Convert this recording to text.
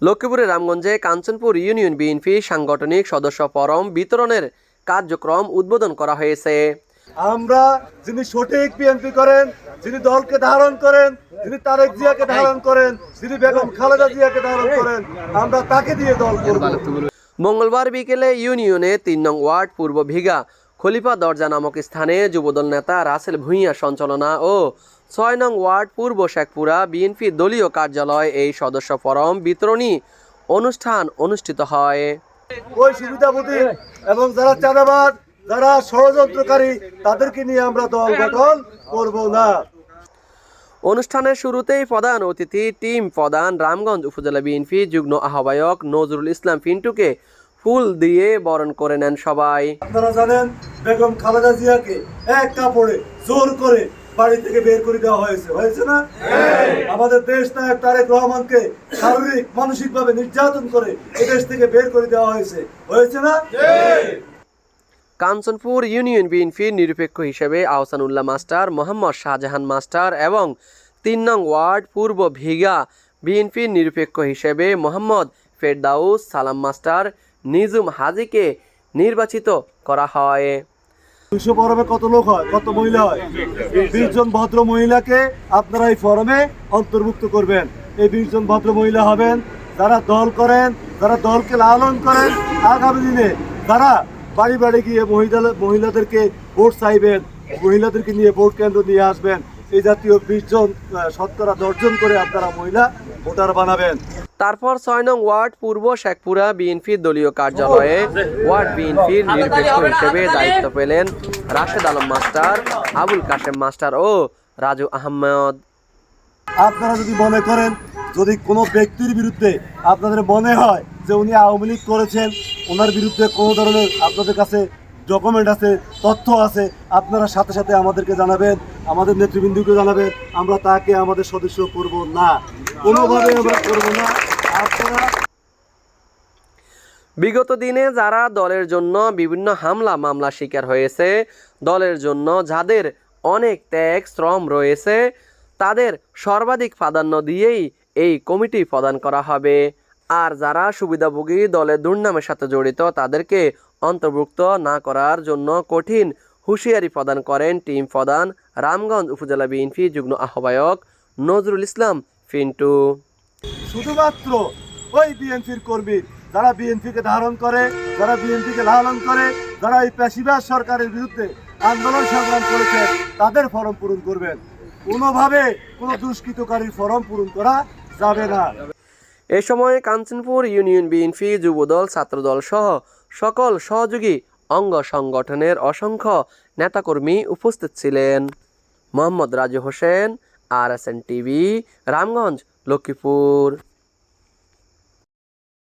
লক্ষ্মীপুরের রামগঞ্জে Kanchanpur union BNP সাংগঠনিক সদস্য ফরম বিতরণের কার্যক্রম উদ্বোধন করা হয়েছে। আমরা যিনি সঠিক বিএনপি করেন যিনি দলকে ধারণ করেন যিনি তারেক জিয়াকে ধারণ করেন যিনি বেগম খালেদা জিয়াকে ধারণ করেন আমরা তাকে দিয়ে দল করব। মঙ্গলবার বিকেলে ইউনিয়নে তিন নং ওয়ার্ড পূর্ব ভিগা খলিফা দরজা নামক স্থানে যুবদল নেতা রাসেল ভূঁইয়া সঞ্চালনা ও ছয় নং ওয়ার্ড পূর্ব শেখপুরা বিএনপি দলীয় কার্যালয় এই সদস্য ফরম বিতরণী অনুষ্ঠান অনুষ্ঠিত হয়। ওই এবং যারা চাঁদাবাদ যারা ষড়যন্ত্রকারী তাদেরকে নিয়ে আমরা দল গঠন করব না। অনুষ্ঠানের শুরুতেই প্রধান অতিথি টিম প্রধান রামগঞ্জ উপজেলা বিএনপি যুগ্ম আহ্বায়ক নজরুল ইসলাম পিন্টুকে ফুল দিয়ে বরণ করে নেন সবাই। আপনারা জানেন বেগম খালেদা জিয়াকে এক কাপড়ে জোর করে বাড়ি থেকে বের করে দেওয়া হয়েছে। হয়েছে না? আমাদের দেশ নায়ক তারেক রহমানকে শারীরিক মানসিক ভাবে নির্যাতন করে এই দেশ থেকে বের করে দেওয়া হয়েছে। হয়েছে না? কাঞ্চনপুর ইউনিয়ন বিএনপির নিরপেক্ষ হিসেবে আহসানুল্লাহ মাস্টার মোহাম্মদ শাহজাহান মাস্টার এবং তিন নং ওয়ার্ড পূর্ব ভিগা বিএনপির নিরপেক্ষ হিসেবে মোহাম্মদ ফেরদাউস সালাম মাস্টার নিজুম হাজিকে নির্বাচিত করা হয়। দুইশো ফরমে কত লোক হয়? কত মহিলা হয়? বিশ জন ভদ্র মহিলাকে আপনারা এই ফরমে অন্তর্ভুক্ত করবেন। এই বিশ জন ভদ্র মহিলা হবেন, যারা দল করেন, যারা দলকে লালন করেন, আগামী দিনে যারা বাড়ি বাড়ি গিয়ে মহিলা, মহিলাদেরকে ভোট চাইবেন, মহিলাদেরকে নিয়ে ভোট কেন্দ্র নিয়ে আসবেন, এই জাতীয় বিশ জন শতকরা দশজন করে আপনারা মহিলা ভোটার বানাবেন। তারপর ছয় নং ওয়ার্ড, পূর্ব শেখপুরা বিএনপির দলীয় কার্যালয়ে ওয়ার্ড বিএনপির নিরপেক্ষ হিসেবে দায়িত্ব পেলেন রাশেদ আলম মাস্টার, আবুল কাশেম মাস্টার ও রাজু আহমেদ। আপনারা যদি মনে করেন, যদি কোনো ব্যক্তির বিরুদ্ধে আপনাদের মনে হয় যে উনি আওয়ামী লীগ করেছেন, ওনার বিরুদ্ধে কোনো ধরনের আপনাদের কাছে ডকুমেন্ট আছে, তথ্য আছে, আপনারা সাথে সাথে আমাদেরকে জানাবেন। আমাদের নেতৃবৃন্দকে জানাবেন আমরা তাকে আমাদের সদস্য করব না। কোনোভাবে আমরা করব না। আপনারা বিগত দিনে যারা দলের জন্য বিভিন্ন হামলা মামলা শিকার হয়েছে, দলের জন্য যাদের অনেক ত্যাগ, শ্রম রয়েছে, তাদের সর্বাধিক প্রাধান্য দিয়েই এই কমিটি প্রদান করা হবে। আর যারা সুবিধাভোগী দলের দুর্নামের সাথে জড়িত, তাদেরকে অন্তর্ভুক্ত না করার জন্য কঠিন হুঁশিয়ারি প্রদান করেন টিম প্রধান রামগঞ্জ উপজেলা বিএনপি যুগ্ম আহ্বায়ক নজরুল ইসলাম পিন্টু শুধুমাত্র ওই বিএনপির কর্মী যারা বিএনপিকে ধারণ করে যারা বিএনপিকে লালন করে যারা এই পেশিবাদ সরকারের বিরুদ্ধে আন্দোলন সংগ্রাম করেছে তাদের ফর্ম পূরণ করবেন। কোনোভাবে কোনো দুষ্কৃতকারীর ফর্ম পূরণ করা যাবে না। এ সময় কাঞ্চনপুর ইউনিয়ন বিএনপি যুবদল ছাত্রদল সহ সকল সহযোগী অঙ্গ সংগঠনের অসংখ্য নেতাকর্মী উপস্থিত ছিলেন। Mohammad Raju Hossain, R S N TV, Ramganj, Lakshmipur.